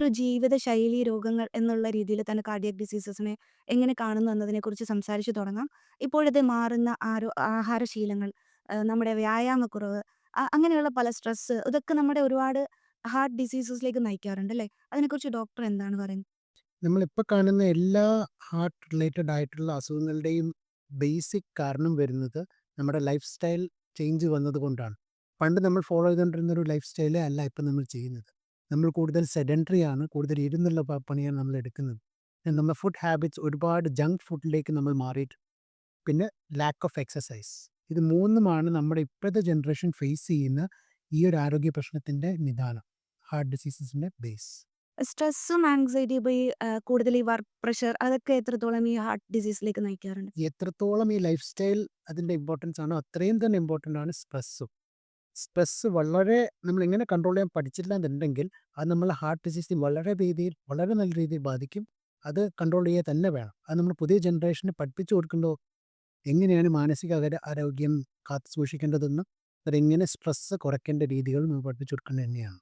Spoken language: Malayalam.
ഒരു ജീവിത ശൈലി രോഗങ്ങൾ എന്നുള്ള രീതിയിൽ തന്നെ കാർഡിയക് ഡിസീസസിനെ എങ്ങനെ കാണുന്നു എന്നതിനെക്കുറിച്ച് സംസാരിച്ചു തുടങ്ങാം. ഇപ്പോഴത്തെ മാറുന്ന ആരോ ആഹാരശീലങ്ങൾ, നമ്മുടെ വ്യായാമക്കുറവ്, അങ്ങനെയുള്ള പല സ്ട്രെസ്സ് ഇതൊക്കെ നമ്മുടെ ഒരുപാട് ഹാർട്ട് ഡിസീസസിലേക്ക് നയിക്കാറുണ്ട് അല്ലേ? അതിനെക്കുറിച്ച് ഡോക്ടർ എന്താണ് പറയുന്നത്? നമ്മളിപ്പോൾ കാണുന്ന എല്ലാ ഹാർട്ട് റിലേറ്റഡ് ആയിട്ടുള്ള അസുഖങ്ങളുടെയും ബേസിക് കാരണം വരുന്നത് നമ്മുടെ ലൈഫ് സ്റ്റൈൽ ചേഞ്ച് വന്നതുകൊണ്ടാണ്. പണ്ട് നമ്മൾ ഫോളോ ചെയ്തുകൊണ്ടിരുന്ന ഒരു ലൈഫ് സ്റ്റൈലേ അല്ല ഇപ്പം നമ്മൾ ചെയ്യുന്നത്. നമ്മൾ കൂടുതൽ സെഡന്ററി ആണ്. കൂടുതൽ ഇരുന്നുള്ള പണിയാണ് നമ്മൾ എടുക്കുന്നത്. നമ്മുടെ ഫുഡ് ഹാബിറ്റ്സ് ഒരുപാട് ജങ്ക് ഫുഡിലേക്ക് നമ്മൾ മാറിയിട്ട് പിന്നെ ലാക്ക് ഓഫ് എക്സസൈസ് ഇത് മൂന്നുമാണ് നമ്മുടെ ഇപ്പോഴത്തെ ജനറേഷൻ ഫേസ് ചെയ്യുന്ന ഈ ഒരു ആരോഗ്യ പ്രശ്നത്തിന്റെ നിദാനം. ഹാർട്ട് ഡിസീസസിന്റെ ബേസ്. സ്ട്രെസ്സും ആങ്സൈറ്റിയും പോയി കൂടുതൽ ഈ വർക്ക് പ്രഷർ അതൊക്കെ എത്രത്തോളം ഈ ഹാർട്ട് ഡിസീസിലേക്ക് നയിക്കാറുണ്ട്? എത്രത്തോളം ഈ ലൈഫ് സ്റ്റൈൽ അതിന്റെ ഇമ്പോർട്ടൻസ് ആണോ അത്രയും തന്നെ ഇമ്പോർട്ടന്റ് ആണ് സ്ട്രെസ്സും. സ്ട്രെസ്സ് വളരെ നമ്മൾ എങ്ങനെ കൺട്രോൾ ചെയ്യാൻ പഠിച്ചില്ല എന്നുണ്ടെങ്കിൽ അത് നമ്മളെ ഹാർട്ട് ഡിസീസിനെ വളരെ രീതിയിൽ വളരെ നല്ല രീതിയിൽ ബാധിക്കും. അത് കൺട്രോൾ ചെയ്യുക തന്നെ വേണം. അത് നമ്മൾ പുതിയ ജനറേഷന് പഠിപ്പിച്ചു കൊടുക്കേണ്ടത് എങ്ങനെയാണ് മാനസിക ആരോഗ്യം കാത്തു സൂക്ഷിക്കേണ്ടതെന്നും അതെങ്ങനെ സ്ട്രെസ്സ് കുറയ്ക്കേണ്ട രീതികളും നമ്മൾ പഠിപ്പിച്ചു കൊടുക്കേണ്ടത് തന്നെയാണ്.